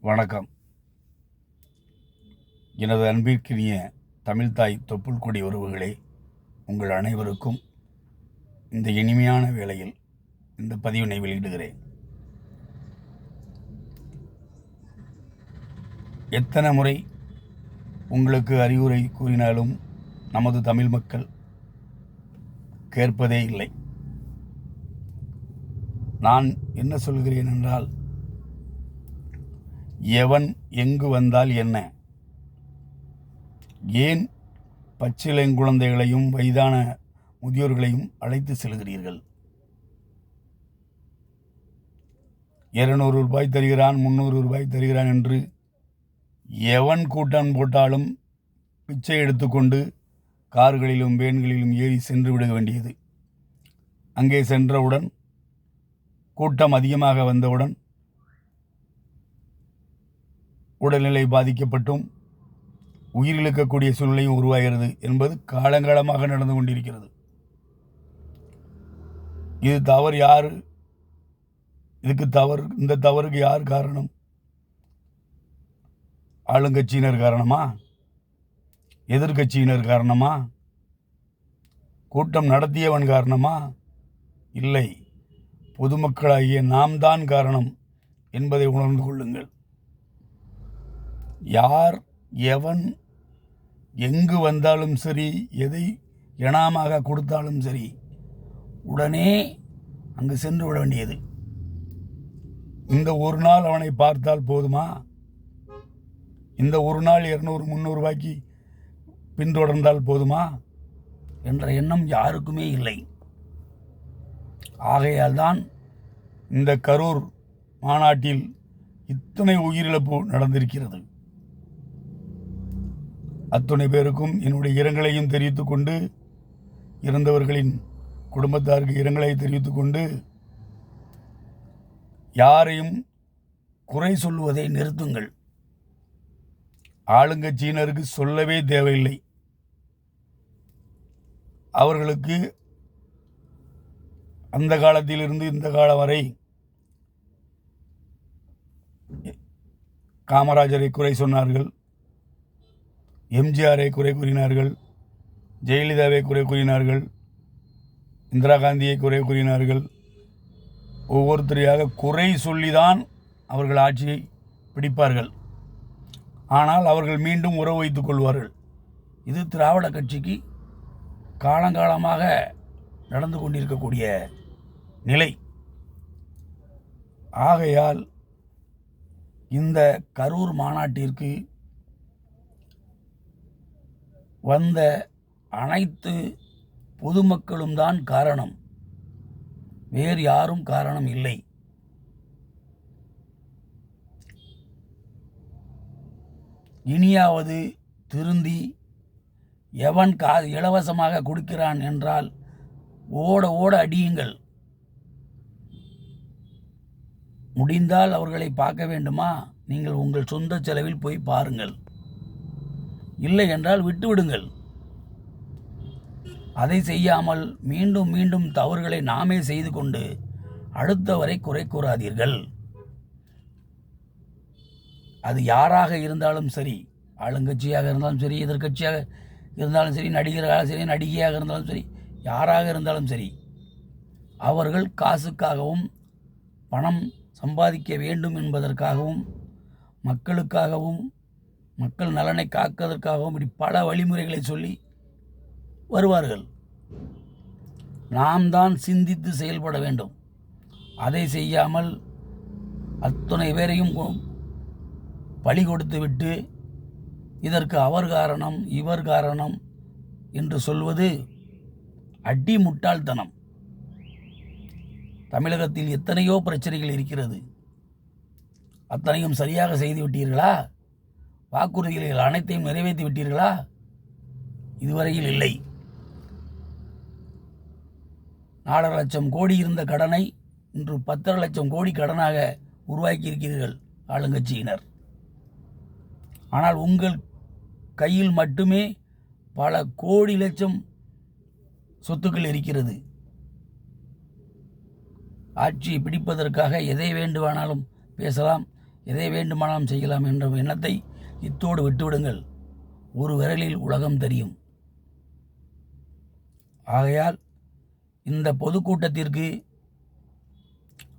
வணக்கம். எனது அன்பிற்கினிய தமிழ்தாய் தொப்புள் கொடி உறவுகளே உங்கள் அனைவருக்கும் இந்த இனிமையான வேளையில் இந்த பதிவினை வெளியிடுகிறேன். எத்தனை முறை உங்களுக்கு அறிவுரை கூறினாலும் நமது தமிழ் மக்கள் கேட்பதே இல்லை. நான் என்ன சொல்கிறேன் என்றால் எவன் எங்கு வந்தால் என்ன? ஏன் பச்சிளங்குழந்தைகளையும் வயதான முதியோர்களையும் அழைத்து செல்கிறீர்கள்? இருநூறு ரூபாய் தருகிறான் முந்நூறு ரூபாய் தருகிறான் என்று எவன் கூட்டம் போட்டாலும் பிச்சை எடுத்துக்கொண்டு கார்களிலும் வேன்களிலும் ஏறி சென்று விட வேண்டியது. அங்கே சென்றவுடன் கூட்டம் அதிகமாக வந்தவுடன் உடல்நிலை பாதிக்கப்பட்டும் உயிரிழக்கக்கூடிய சூழ்நிலையும் உருவாகிறது என்பது காலங்காலமாக நடந்து கொண்டிருக்கிறது. இது தவறு யார்? இதுக்கு தவறு இந்த தவறுக்கு யார் காரணம்? ஆளுங்கட்சியினர் காரணமா? எதிர்க்கட்சியினர் காரணமா? கூட்டம் நடத்தியவன் காரணமா? இல்லை. பொதுமக்களாகிய நாம் தான் காரணம் என்பதை உணர்ந்து கொள்ளுங்கள். யார் எவன் எங்கு வந்தாலும் சரி எதை இனாமாக கொடுத்தாலும் சரி உடனே அங்கு சென்று விட வேண்டியது. இந்த ஒரு நாள் அவனை பார்த்தால் போதுமா? இந்த ஒரு நாள் இரநூறு முந்நூறுபாய்க்கு பின்தொடர்ந்தால் போதுமா? என்ற எண்ணம் யாருக்குமே இல்லை. ஆகையால் தான் இந்த கரூர் மாநாட்டில் இத்தனை உயிரிழப்பு நடந்திருக்கிறது. அத்துணை பேருக்கும் என்னுடைய இரங்கலையும் தெரிவித்து கொண்டு இறந்தவர்களின் குடும்பத்தாருக்கு இரங்கலை தெரிவித்து கொண்டு யாரையும் குறை சொல்லுவதை நிறுத்துங்கள். ஆளுங்கட்சியினருக்கு சொல்லவே தேவையில்லை. அவர்களுக்கு அந்த காலத்திலிருந்து இந்த காலம் வரை காமராஜரை குறை சொன்னார்கள். எம்ஜிஆரை குறை கூறினார்கள் ஜெயலலிதாவை குறை கூறினார்கள் இந்திரா காந்தியை குறை கூறினார்கள். ஒவ்வொருத்தரையாக குறை சொல்லிதான் அவர்கள் ஆட்சியை பிடிப்பார்கள். ஆனால் அவர்கள் மீண்டும் உறவு வைத்துக் கொள்வார்கள். இது திராவிட கட்சிக்கு காலங்காலமாக நடந்து கொண்டிருக்கக்கூடிய நிலை. ஆகையால் இந்த கரூர் மாநாட்டிற்கு வந்த அனைத்து பொதுமக்களும் தான் காரணம். வேறு யாரும் காரணம் இல்லை. இனியாவது திருந்தி எவன் கா இலவசமாக கொடுக்கிறான் என்றால் ஓட ஓட அடியுங்கள். முடிந்தால் அவர்களை பார்க்க வேண்டுமா? நீங்கள் உங்கள் சொந்த செலவில் போய் பாருங்கள். இல்லை என்றால் விட்டுவிடுங்கள். அதை செய்யாமல் மீண்டும் மீண்டும் தவறுகளை நாமே செய்து கொண்டு அடுத்தவரை குறை கூறாதீர்கள். அது யாராக இருந்தாலும் சரி ஆளுங்கட்சியாக இருந்தாலும் சரி எதிர்கட்சியாக இருந்தாலும் சரி நடிகராக சரி நடிகையாக இருந்தாலும் சரி யாராக இருந்தாலும் சரி அவர்கள் காசுக்காகவும் பணம் சம்பாதிக்க வேண்டும் என்பதற்காகவும் மக்களுக்காகவும் மக்கள் நலனை காப்பதற்காகவும் இப்படி பல வழிமுறைகளை சொல்லி வருவார்கள். நாம் தான் சிந்தித்து செயல்பட வேண்டும். அதை செய்யாமல் அத்தனை பேரையும் பழி கொடுத்து விட்டு இதற்கு அவர் காரணம் இவர் காரணம் என்று சொல்வது அடி முட்டாள்தனம். தமிழகத்தில் எத்தனையோ பிரச்சனைகள் இருக்கிறது. அத்தனையும் சரியாக செய்து விட்டீர்களா? வாக்குறுதிகள் அனைத்தையும் நிறைவேற்றி விட்டீர்களா? இதுவரையில் இல்லை. நாலரை லட்சம் கோடி இருந்த கடனை இன்று பத்தரை லட்சம் கோடி கடனாக உருவாக்கியிருக்கிறீர்கள் ஆளுங்கட்சியினர். ஆனால் உங்கள் கையில் மட்டுமே பல கோடி லட்சம் சொத்துக்கள் இருக்கிறது. ஆட்சியை பிடிப்பதற்காக எதை வேண்டுமானாலும் பேசலாம் எதை வேண்டுமானாலும் செய்யலாம் என்ற எண்ணத்தை இத்தோடு விட்டுவிடுங்கள். ஒரு விரலில் உலகம் தெரியும். ஆகையால் இந்த பொதுக்கூட்டத்திற்கு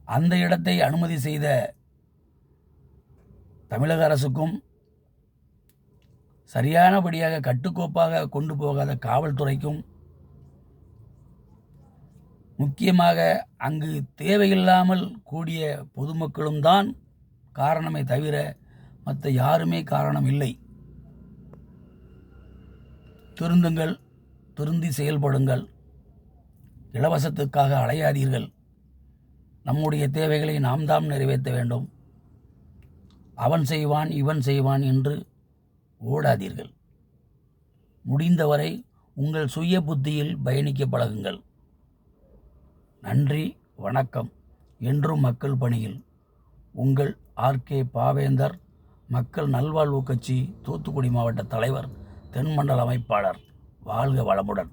அந்த இடத்தை அனுமதி செய்த தமிழக அரசுக்கும் சரியானபடியாக கட்டுக்கோப்பாக கொண்டு போகாத காவல்துறைக்கும் முக்கியமாக அங்கு தேவையில்லாமல் கூடிய பொதுமக்களும் தான் காரணமே தவிர மற்ற யாருமே காரணம் இல்லை. திருந்துங்கள் திருந்தி செயல்படுங்கள். இலவசத்துக்காக அலையாதீர்கள். நம்முடைய தேவைகளை நாம் தாம் நிறைவேற்ற வேண்டும். அவன் செய்வான் இவன் செய்வான் என்று ஓடாதீர்கள். முடிந்தவரை உங்கள் சுய புத்தியில் பயணிக்க பழகுங்கள். நன்றி வணக்கம். என்றும் மக்கள் பணியில். உங்கள் ஆர்கே பாவேந்தர். மக்கள் நல்வாழ்வு கட்சி தூத்துக்குடி மாவட்ட தலைவர் தென்மண்டல அமைப்பாளர். வாழ்க வளமுடன்.